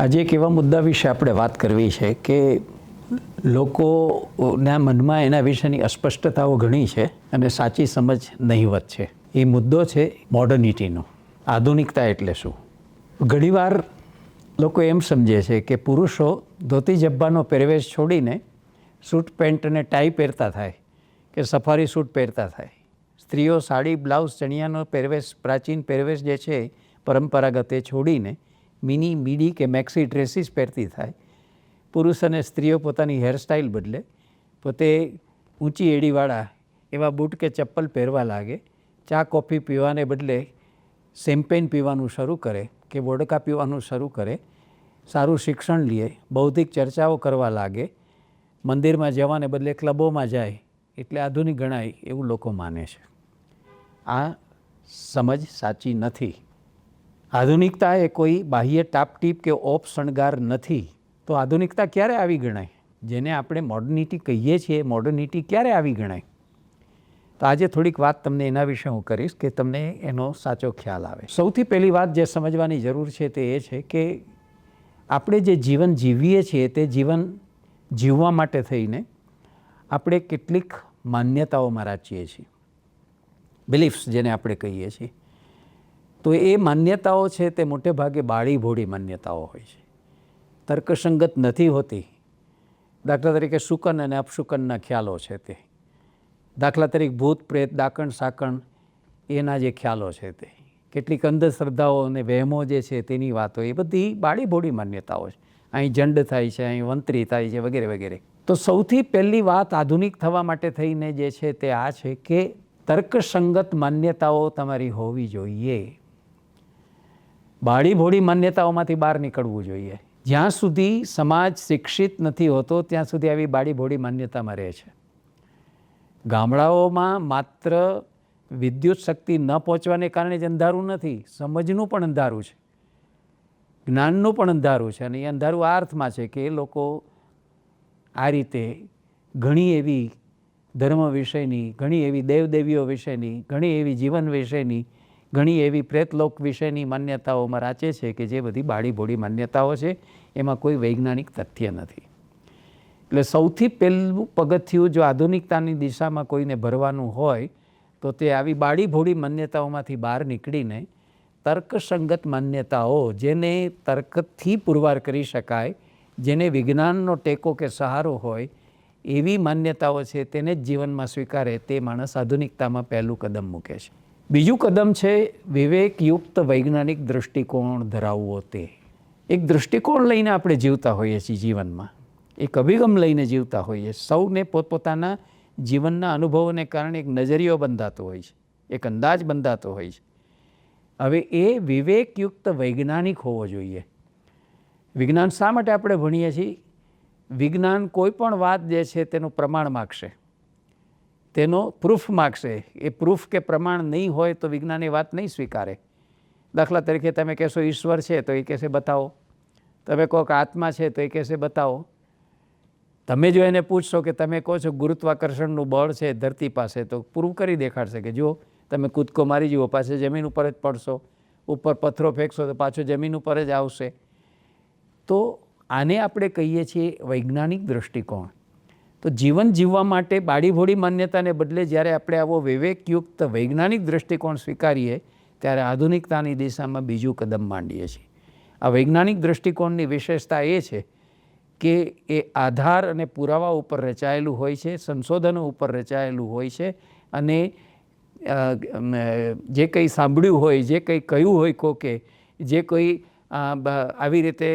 આજે એક એવા મુદ્દા વિશે આપણે વાત કરવી છે કે લોકોના મનમાં એના વિશેની અસ્પષ્ટતાઓ ઘણી છે અને સાચી સમજ નહીવત છે. એ મુદ્દો છે મોડર્નિટીનો આધુનિકતા એટલે શું? ઘણીવાર લોકો એમ સમજે છે કે પુરુષો ધોતી જબ્બાનો પહેરવેશ છોડીને સૂટ પેન્ટ અને ટાઈ પહેરતા થાય કે સફારી સૂટ પહેરતા થાય. સ્ત્રીઓ સાડી, બ્લાઉઝ, ચણિયાનો પહેરવેશ, પ્રાચીન પહેરવેશ જે છે પરંપરાગત એ છોડીને મિની, મીડી કે મેક્સી ડ્રેસીસ પહેરતી થાય. પુરુષ અને સ્ત્રીઓ પોતાની હેરસ્ટાઇલ બદલે. પોતે ઊંચી એડીવાળા એવા બૂટ કે ચપ્પલ પહેરવા લાગે. ચા, કોફી પીવાને બદલે સેમ્પેન પીવાનું શરૂ કરે કે વોડકા પીવાનું શરૂ કરે. સારું શિક્ષણ લે, બૌદ્ધિક ચર્ચાઓ કરવા લાગે. મંદિરમાં જવાને બદલે ક્લબોમાં જાય એટલે આધુનિક ગણાય એવું લોકો માને છે. આ સમજ સાચી નથી. આધુનિકતા એ કોઈ બાહ્ય ટાપટીપ કે ઓપ શણગાર નથી. તો આધુનિકતા ક્યારે આવી ગણાય? જેને આપણે મોડર્નિટી કહીએ છીએ મોડર્નિટી ક્યારે આવી ગણાય? તો આજે થોડીક વાત તમને એના વિશે હું કરીશ કે તમને એનો સાચો ખ્યાલ આવે. સૌથી પહેલી વાત જે સમજવાની જરૂર છે તે એ છે કે આપણે જે જીવન જીવીએ છીએ તે જીવન જીવવા માટે થઈને આપણે કેટલીક માન્યતાઓમાં રાચીએ છીએ. બિલીફ્સ જેને આપણે કહીએ છીએ. તો એ માન્યતાઓ છે તે મોટે ભાગે બાળી માન્યતાઓ હોય છે. તર્કસંગત નથી હોતી. દાખલા તરીકે શુકન અને અપશુકનના ખ્યાલો છે તે. દાખલા તરીકે ભૂત, પ્રેત દાકણ સાકણ એના જે ખ્યાલો છે તે. કેટલીક અંધશ્રદ્ધાઓ અને વહેમો જે છે તેની વાતો, એ બધી બાળી ભોળી માન્યતાઓ છે. અહીં જંડ થાય છે, અહીં વંતરી થાય છે, વગેરે વગેરે. તો સૌથી પહેલી વાત આધુનિક થવા માટે થઈને જે છે તે આ છે કે તર્કસંગત માન્યતાઓ તમારી હોવી જોઈએ. બાળી ભોળી માન્યતાઓમાંથી બહાર નીકળવું જોઈએ. જ્યાં સુધી સમાજ શિક્ષિત નથી હોતો, ત્યાં સુધી આવી બાળી ભોળી માન્યતામાં રહે છે. ગામડાઓમાં માત્ર વિદ્યુત શક્તિ ન પહોંચવાને કારણે જ અંધારું નથી, સમજનું પણ અંધારું છે. જ્ઞાનનું પણ અંધારું છે અને એ અંધારું આ અર્થમાં છે કે એ લોકો આ રીતે ઘણી એવી ધર્મ વિષયની ઘણી એવી દેવદેવીઓ વિશેની, ઘણી એવી જીવન વિશેની ઘણી એવી પ્રેતલોક વિશેની માન્યતાઓમાં રાચે છે કે જે બધી બાળીભોળી માન્યતાઓ છે, એમાં કોઈ વૈજ્ઞાનિક તથ્ય નથી. એટલે સૌથી પહેલું પગથિયું જો આધુનિકતાની દિશામાં કોઈને ભરવાનું હોય, તો તે આવી બાળીભોળી માન્યતાઓમાંથી બહાર નીકળીને તર્કસંગત માન્યતાઓ જેને તર્કથી પુરવાર કરી શકાય, જેને વિજ્ઞાનનો ટેકો કે સહારો હોય, એવી માન્યતાઓ છે તેને જ જીવનમાં સ્વીકારે તે માણસ આધુનિકતામાં પહેલું કદમ મૂકે છે. બીજું કદમ છે વિવેકયુક્ત વૈજ્ઞાનિક દૃષ્ટિકોણ ધરાવવો તે. એક દૃષ્ટિકોણ લઈને આપણે જીવતા હોઈએ છીએ જીવનમાં. એક અભિગમ લઈને જીવતા હોઈએ. સૌને પોતપોતાના જીવનના અનુભવોને કારણે એક નજરિયો બંધાતો હોય છે. એક અંદાજ બંધાતો હોય છે. હવે એ વિવેકયુક્ત વૈજ્ઞાનિક હોવો જોઈએ. વિજ્ઞાન શા માટે આપણે ભણીએ છીએ? વિજ્ઞાન કોઈ પણ વાત જે છે તેનું પ્રમાણ માગશે તેનો પ્રૂફ માગશે. એ પ્રૂફ કે પ્રમાણ નહીં હોય તો વિજ્ઞાન એ વાત નહીં સ્વીકારે. દાખલા તરીકે તમે કહેશો ઈશ્વર છે તો એ કહેશે બતાવો. તમે કહો કે આત્મા છે તો એ કહેશે બતાવો. તમે જો એને પૂછશો કે તમે કહો છો ગુરુત્વાકર્ષણનું બળ છે ધરતી પાસે તો પૂરું કરી દેખાડશે કે જો તમે કૂદકો મારી જુઓ, પાસે જમીન ઉપર જ પડશો. ઉપર પથ્થરો ફેંકશો તો પાછો જમીન ઉપર જ આવશે. તો આને આપણે કહીએ છીએ વૈજ્ઞાનિક દૃષ્ટિકોણ તો જીવન જીવવા માટે બાળીભોળી માન્યતાને બદલે જ્યારે આપણે આવો વિવેકયુક્ત વૈજ્ઞાનિક દૃષ્ટિકોણ સ્વીકારીએ, ત્યારે આધુનિકતાની દિશામાં બીજું કદમ માંડીએ છીએ. આ વૈજ્ઞાનિક દૃષ્ટિકોણની વિશેષતા એ છે કે એ આધાર અને પુરાવા ઉપર રચાયેલું હોય છે, સંશોધનો ઉપર રચાયેલું હોય છે અને જે કંઈ સાંભળ્યું હોય, જે કંઈ કહ્યું હોય કોકે, જે કોઈ આવી રીતે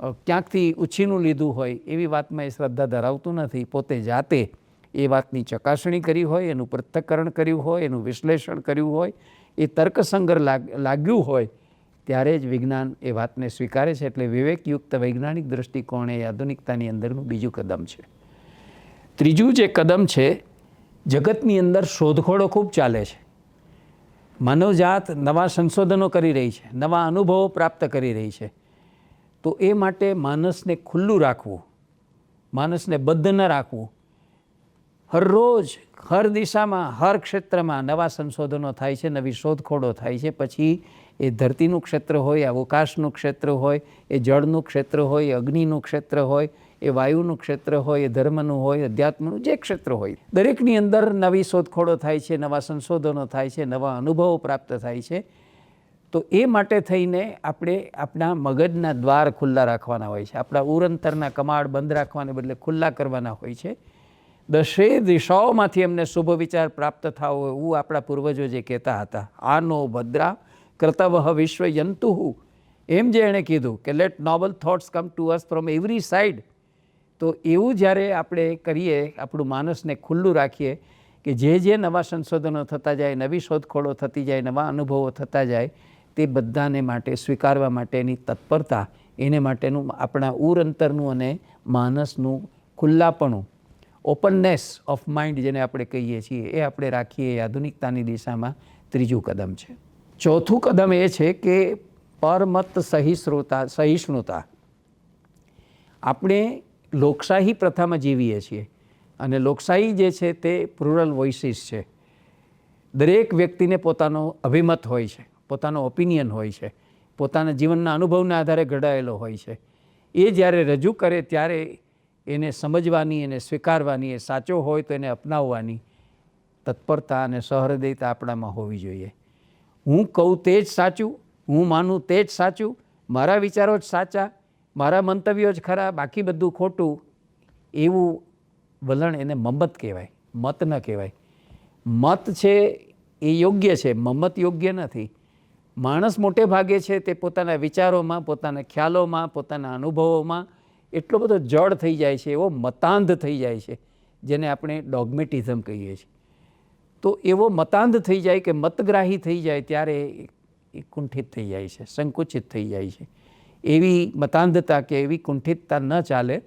ક્યાંકથી ઉછીનું લીધું હોય એવી વાતમાં એ શ્રદ્ધા ધરાવતું નથી. પોતે જાતે એ વાતની ચકાસણી કરી હોય, એનું પૃથ્થકરણ કર્યું હોય, એનું વિશ્લેષણ કર્યું હોય, એ તર્કસંગર લાગ્યું હોય, ત્યારે જ વિજ્ઞાન એ વાતને સ્વીકારે છે. એટલે વિવેકયુક્ત વૈજ્ઞાનિક દૃષ્ટિકોણ એ આધુનિકતાની અંદરનું બીજું કદમ છે. ત્રીજું જે કદમ છે, જગતની અંદર શોધખોળો ખૂબ ચાલે છે. માનવજાત નવા સંશોધનો કરી રહી છે, નવા અનુભવો પ્રાપ્ત કરી રહી છે. તો એ માટે માનસને ખુલ્લું રાખવું, માનસને બદ્ધ ન રાખવું. હરરોજ હર દિશામાં, હર ક્ષેત્રમાં નવા સંશોધનો થાય છે, નવી શોધખોળો થાય છે. પછી એ ધરતીનું ક્ષેત્ર હોય, અવકાશનું ક્ષેત્ર હોય, એ જળનું ક્ષેત્ર હોય અગ્નિનું ક્ષેત્ર હોય, એ વાયુનું ક્ષેત્ર હોય, એ ધર્મનું હોય, અધ્યાત્મનું જે ક્ષેત્ર હોય. દરેકની અંદર નવી શોધખોળો થાય છે, નવા સંશોધનો થાય છે, નવા અનુભવો પ્રાપ્ત થાય છે. તો એ માટે થઈને આપણે આપણા મગજના દ્વાર ખુલ્લા રાખવાના હોય છે. આપણા ઉરંતરના કમાડ બંધ રાખવાને બદલે ખુલ્લા કરવાના હોય છે. દશે દિશાઓમાંથી એમને શુભ વિચાર પ્રાપ્ત થાવ એવું આપણા પૂર્વજો જે કહેતા હતા. આનો ભદ્રા કર્તવહ વિશ્વ યંતુહુ એમ જે એણે કીધું કે let noble thoughts come to us from every side તો એવું જ્યારે આપણે કરીએ, આપણું માનસને ખુલ્લું રાખીએ કે જે જે નવા સંશોધનો થતા જાય, નવી શોધખોળો થતી જાય, નવા અનુભવો થતા જાય તે બધાને માટે, સ્વીકારવા માટેની તત્પરતા, એને માટેનું આપણા ઉર અંતરનું અને માનસનું ખુલ્લાપણું ઓપનનેસ ઓફ માઇન્ડ જેને આપણે કહીએ છીએ, એ આપણે રાખીએ આધુનિકતાની દિશામાં ત્રીજું કદમ છે. ચોથું કદમ એ છે કે પરમત સહિષ્ણુતા સહિષ્ણુતા. આપણે લોકશાહી પ્રથામાં જીવીએ છીએ અને લોકશાહી જે છે તે પ્રુરલ વોઇસીસ છે. દરેક વ્યક્તિને પોતાનો અભિમત હોય છે. પોતાનો ઓપિનિયન હોય છે, પોતાના જીવનના અનુભવના આધારે ઘડાયેલો હોય છે. એ જ્યારે રજૂ કરે ત્યારે એને સમજવાની, એને સ્વીકારવાની, એ સાચો હોય તો એને અપનાવવાની તત્પરતા અને સહૃદયતા આપણામાં હોવી જોઈએ. હું કહું તે જ સાચું, હું માનું તે જ સાચું, મારા વિચારો જ સાચા, મારા મંતવ્યો જ ખરા, બાકી બધું ખોટું, એવું વલણ એને મમત કહેવાય, મત ન કહેવાય. મત છે એ યોગ્ય છે, મમત યોગ્ય નથી. માણસ મોટે ભાગે છે તે પોતાના વિચારોમાં, પોતાના ખ્યાલોમાં, પોતાના અનુભવોમાં એટલો બધો જડ થઈ જાય છે, એવો મતાંધ થઈ જાય છે, જેને આપણે ડોગમેટિઝમ કહીએ છીએ. તો એવો મતાંધ થઈ જાય કે મતગ્રાહી થઈ જાય ત્યારે એ કુંઠિત થઈ જાય છે, સંકુચિત થઈ જાય છે. એવી મતાંધતા કે એવી કુંઠિતતા ન ચાલે.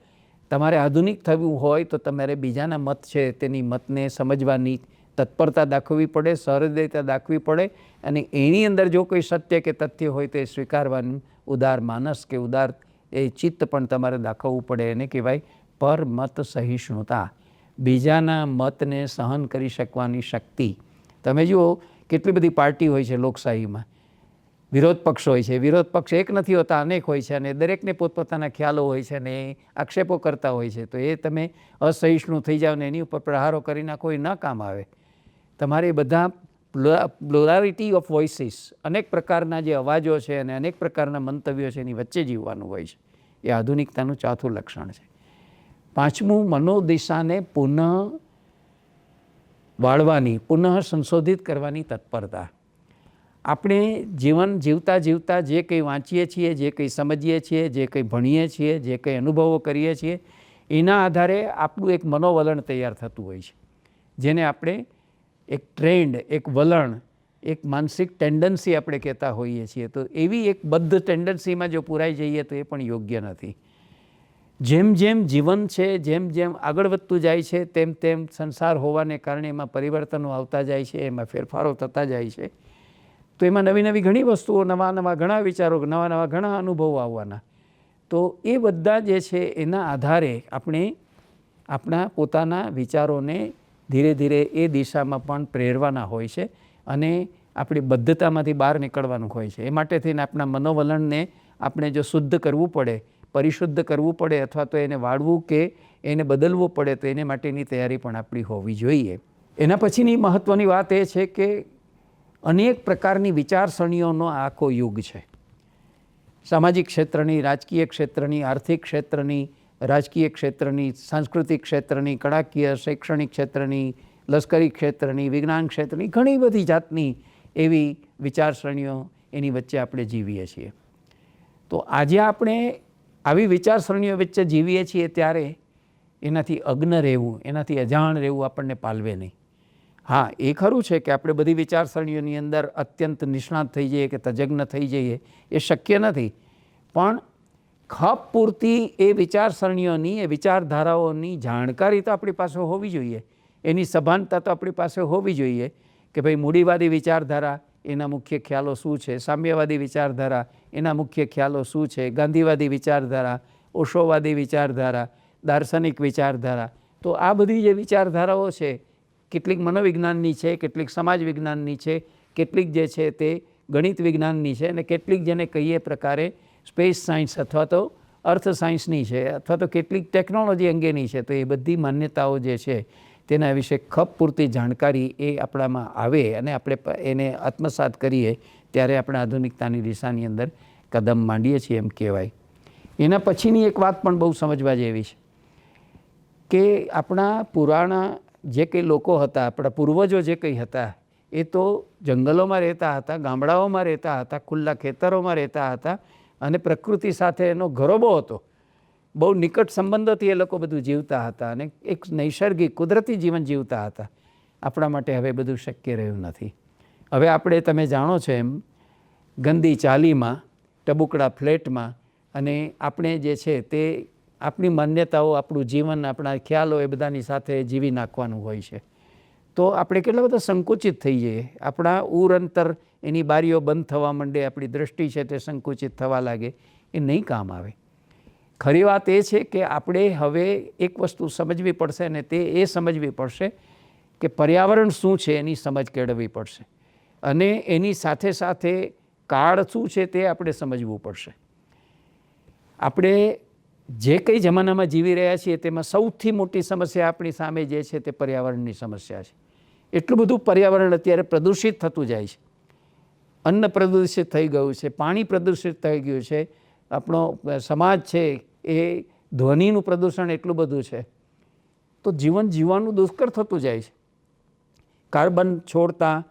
તમારે આધુનિક થવું હોય તો તમારે બીજાના મત છે, તેની મતને સમજવાની તત્પરતા દાખવવી પડે, સહૃદયતા દાખવી પડે અને એની અંદર જો કોઈ સત્ય કે તથ્ય હોય તો એ સ્વીકારવાનું ઉદાર માનસ કે ઉદાર એ ચિત્ત પણ તમારે દાખવવું પડે. એને કહેવાય પરમત સહિષ્ણુતા બીજાના મતને સહન કરી શકવાની શક્તિ. તમે જુઓ, કેટલી બધી પાર્ટી હોય છે લોકશાહીમાં. વિરોધ પક્ષ હોય છે. વિરોધ પક્ષ એક નથી હોતા, અનેક હોય છે અને દરેકને પોતપોતાના ખ્યાલો હોય છે અને આક્ષેપો કરતા હોય છે. તો એ તમે અસહિષ્ણુ થઈ જાઓ ને એની ઉપર પ્રહારો કરી નાખો, એ ન કામ આવે. તમારે બધા પ્લોરારિટી ઓફ વોઇસીસ અનેક પ્રકારના જે અવાજો છે અને અનેક પ્રકારના મંતવ્યો છે એની વચ્ચે જીવવાનું હોય છે. એ આધુનિકતાનું ચોથું લક્ષણ છે. પાંચમું, મનોદિશાને પુનઃ વાળવાની, પુનઃ સંશોધિત કરવાની તત્પરતા. આપણે જીવન જીવતા જીવતા જે કંઈ વાંચીએ છીએ, જે કંઈ સમજીએ છીએ, જે કંઈ ભણીએ છીએ, જે કંઈ અનુભવો કરીએ છીએ, એના આધારે આપણું એક મનોવલણ તૈયાર થતું હોય છે. જેને આપણે એક ટ્રેન્ડ, એક વલણ, એક માનસિક ટેન્ડન્સી આપણે કહેતા હોઈએ છીએ. તો એવી એક બદ્ધ ટેન્ડન્સીમાં જો પુરાઈ જઈએ તો એ પણ યોગ્ય નથી. જેમ જેમ જીવન છે, જેમ જેમ આગળ વધતું જાય છે, તેમ તેમ સંસાર હોવાને કારણે એમાં પરિવર્તનો આવતા જાય છે, એમાં ફેરફારો થતા જાય છે. તો એમાં નવી નવી ઘણી વસ્તુઓ, નવા નવા ઘણા વિચારો, નવા નવા ઘણા અનુભવો આવવાના. તો એ બધા જે છે, એના આધારે આપણે આપણા પોતાના વિચારોને ધીરે ધીરે એ દિશામાં પણ પ્રેરવાના હોય છે અને આપણી બદ્ધતામાંથી બહાર નીકળવાનું હોય છે. એ માટે થઈને આપણા મનોવલણને આપણે જો શુદ્ધ કરવું પડે, પરિશુદ્ધ કરવું પડે અથવા તો એને વાળવું કે એને બદલવું પડે તો એને માટેની તૈયારી પણ આપણી હોવી જોઈએ. એના પછીની મહત્ત્વની વાત એ છે કે અનેક પ્રકારની વિચારસરણીઓનો આખો યુગ છે. સામાજિક ક્ષેત્રની, રાજકીય ક્ષેત્રની, આર્થિક ક્ષેત્રની રાજકીય ક્ષેત્રની, સાંસ્કૃતિક ક્ષેત્રની, કળાકીય, શૈક્ષણિક ક્ષેત્રની, લશ્કરી ક્ષેત્રની, વિજ્ઞાન ક્ષેત્રની, ઘણી બધી જાતની એવી વિચારસરણીઓ એની વચ્ચે આપણે જીવીએ છીએ. તો આજે આપણે આવી વિચારસરણીઓ વચ્ચે જીવીએ છીએ ત્યારે એનાથી અગ્ન રહેવું, એનાથી અજાણ રહેવું આપણને પાલવે નહીં. હા, એ ખરું છે કે આપણે બધી વિચારસરણીઓની અંદર અત્યંત નિષ્ણાત થઈ જઈએ કે તજજ્ઞ થઈ જઈએ, એ શક્ય નથી. પણ ખપ પૂરતી એ વિચારસરણીઓની, એ વિચારધારાઓની જાણકારી તો આપણી પાસે હોવી જોઈએ. એની સભાનતા તો આપણી પાસે હોવી જોઈએ કે ભાઈ મૂડીવાદી વિચારધારા એના મુખ્ય ખ્યાલો શું છે? સામ્યવાદી વિચારધારા એના મુખ્ય ખ્યાલો શું છે? ગાંધીવાદી વિચારધારા, ઓશોવાદી વિચારધારા, દાર્શનિક વિચારધારા. તો આ બધી જે વિચારધારાઓ છે, કેટલીક મનોવિજ્ઞાનની છે, કેટલીક સમાજ વિજ્ઞાનની છે, કેટલીક જે છે તે ગણિત વિજ્ઞાનની છે અને કેટલીક જેને કહીએ પ્રકારે સ્પેસ સાયન્સ અથવા તો અર્થ સાયન્સની છે, અથવા તો કેટલીક ટેકનોલોજી અંગેની છે, તો એ બધી માન્યતાઓ જે છે, તેના વિશે ખપ પૂરતી જાણકારી એ આપણામાં આવે અને આપણે એને આત્મસાત કરીએ ત્યારે આપણે આધુનિકતાની દિશાની અંદર કદમ માંડીએ છીએ એમ કહેવાય. એના પછીની એક વાત પણ બહુ સમજવા જેવી છે કે આપણા પુરાણા જે કંઈ લોકો હતા, આપણા પૂર્વજો જે કંઈ હતા, એ તો જંગલોમાં રહેતા હતા, ગામડાઓમાં રહેતા હતા, ખુલ્લા ખેતરોમાં રહેતા હતા અને પ્રકૃતિ સાથે એનો ગરોબો હતો. બહુ નિકટ સંબંધોથી એ લોકો બધું જીવતા હતા અને એક નૈસર્ગિક, કુદરતી જીવન જીવતા હતા. આપણા માટે હવે બધું શક્ય રહ્યું નથી. હવે આપણે, તમે જાણો છો એમ, ગંદી ચાલીમાં, ટબુકડા ફ્લેટમાં અને આપણે જે છે તે આપણી માન્યતાઓ, આપણું જીવન, આપણા ખ્યાલો એ બધાની સાથે જીવી નાખવાનું હોય છે. તો આપણે કેટલા બધા સંકુચિત થઈ જઈએ. આપણા ઉર અંતર એની બારીઓ બંધ થવા માંડે, આપણી દૃષ્ટિ છે તે સંકુચિત થવા લાગે, એ નહીં કામ આવે. ખરી વાત એ છે કે આપણે હવે એક વસ્તુ સમજવી પડશે અને તે એ સમજવી પડશે કે પર્યાવરણ શું છે એની સમજ કેળવવી પડશે. અને એની સાથે સાથે કાળ શું છે તે આપણે સમજવું પડશે. આપણે જે કંઈ જમાનામાં જીવી રહ્યા છીએ તેમાં સૌથી મોટી સમસ્યા આપણી સામે જે છે તે પર્યાવરણની સમસ્યા છે. એટલું બધું પર્યાવરણ અત્યારે પ્રદૂષિત થતું જાય છે. અન્ન પ્રદૂષિત થઈ ગયું છે, પાણી પ્રદૂષિત થઈ ગયું છે, આપણો સમાજ છે એ ધ્વનિનું પ્રદૂષણ એટલું બધું છે. તો જીવન જીવવાનું દુષ્કર થતું જાય છે. કાર્બન છોડતા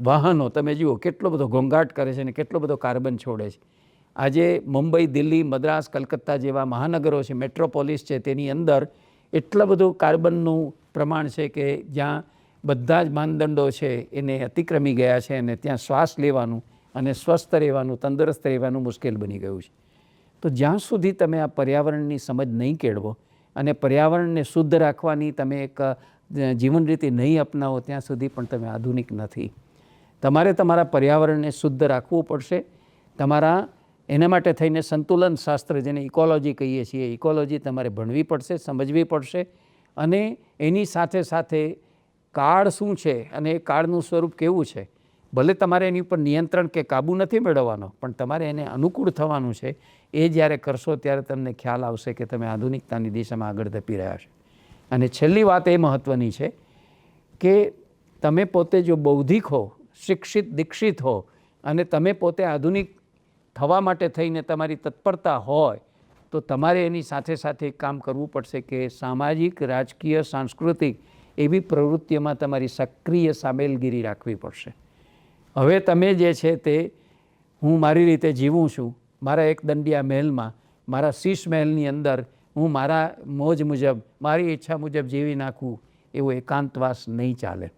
વાહનો, તમે જુઓ, કેટલો બધો ઘોંઘાટ કરે છે અને કેટલો બધો કાર્બન છોડે છે. આજે મુંબઈ, દિલ્હી, મદ્રાસ, કલકત્તા જેવા મહાનગરો છે, મેટ્રોપોલિસ છે, તેની અંદર એટલું બધું કાર્બનનું પ્રમાણ છે કે જ્યાં બધા જ માનદંડો છે, એને અતિક્રમી ગયા છે અને ત્યાં શ્વાસ લેવાનું અને સ્વસ્થ રહેવાનું, તંદુરસ્ત રહેવાનું મુશ્કેલ બની ગયું છે. તો જ્યાં સુધી તમે આ પર્યાવરણની સમજ નહીં કેળવો અને પર્યાવરણને શુદ્ધ રાખવાની તમે એક જીવન રીતે નહીં અપનાવો, ત્યાં સુધી પણ તમે આધુનિક નથી. તમારે તમારા પર્યાવરણને શુદ્ધ રાખવું પડશે. તમારા, એના માટે થઈને સંતુલન શાસ્ત્ર જેને ઇકોલોજી કહીએ છીએ ઇકોલોજી તમારે ભણવી પડશે, સમજવી પડશે અને એની સાથે સાથે કાળ શું છે અને એ કાળનું સ્વરૂપ કેવું છે? ભલે તમારે એની ઉપર નિયંત્રણ કે કાબૂ નથી મેળવવાનો, પણ તમારે એને અનુકૂળ થવાનું છે. એ જ્યારે કરશો ત્યારે તમને ખ્યાલ આવશે કે તમે આધુનિકતાની દિશામાં આગળ ધપી રહ્યા છો. અને છેલ્લી વાત એ મહત્ત્વની છે કે તમે પોતે જો બૌદ્ધિક હો, શિક્ષિત, દીક્ષિત હો અને તમે પોતે આધુનિક થવા માટે થઈને તમારી તત્પરતા હોય, તો તમારે એની સાથે સાથે કામ કરવું પડશે કે સામાજિક, રાજકીય, સાંસ્કૃતિક એવી પ્રવૃત્તિઓમાં તમારી સક્રિય સામેલગીરી રાખવી પડશે. હવે તમે જે છે તે, હું મારી રીતે જીવું છું, મારા એક દંડિયા મહેલમાં, મારા શીશ મહેલની અંદર, હું મારા મોજ મુજબ, મારી ઈચ્છા મુજબ જીવી નાખું એવો એકાંતવાસ નહીં ચાલે.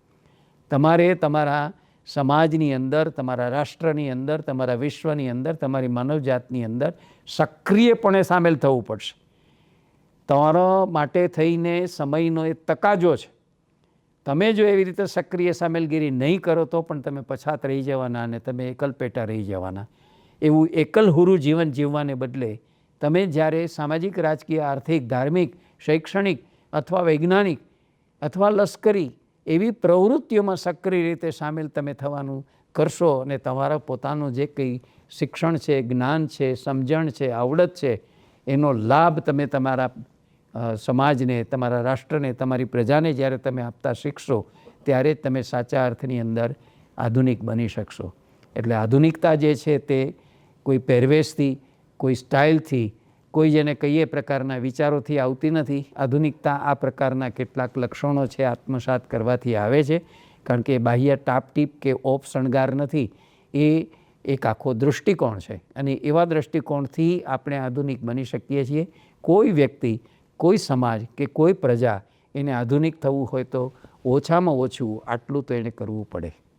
તમારે તમારા સમાજની અંદર, તમારા રાષ્ટ્રની અંદર, તમારા વિશ્વની અંદર, તમારી માનવજાતની અંદર સક્રિયપણે સામેલ થવું પડશે. તમારો માટે થઈને સમયનો એ તકાજો છે. તમે જો એવી રીતે સક્રિય સામેલગીરી નહીં કરો તો પણ તમે પછાત રહી જવાના અને તમે એકલપેટા રહી જવાના. એવું એકલહુરું જીવન જીવવાને બદલે તમે જ્યારે સામાજિક, રાજકીય, આર્થિક, ધાર્મિક, શૈક્ષણિક અથવા વૈજ્ઞાનિક અથવા લશ્કરી એવી પ્રવૃત્તિઓમાં સક્રિય રીતે સામેલ તમે થવાનું કરશો અને તમારા પોતાનું જે કંઈ શિક્ષણ છે, જ્ઞાન છે, સમજણ છે, આવડત છે, એનો લાભ તમે તમારા સમાજને, તમારા રાષ્ટ્રને, તમારી પ્રજાને જ્યારે તમે આપતા શીખશો, ત્યારે જ તમે સાચા અર્થની અંદર આધુનિક બની શકશો. એટલે આધુનિકતા જે છે તે કોઈ પહેરવેશથી, કોઈ સ્ટાઇલથી, કોઈ જેને કહીએ પ્રકારના વિચારોથી આવતી નથી. આધુનિકતા આ પ્રકારના કેટલાક લક્ષણો છે આત્મસાત કરવાથી આવે છે. કારણ કે બાહ્ય ટાપટીપ કે ઓપ શણગાર નથી, એ એક આખો દૃષ્ટિકોણ છે. અને એવા દૃષ્ટિકોણથી આપણે આધુનિક બની શકીએ છીએ. કોઈ વ્યક્તિ કોઈ સમાજ કે કોઈ પ્રજા એને આધુનિક થવું હોય તો ઓછામાં ઓછું આટલું તો એને કરવું પડે.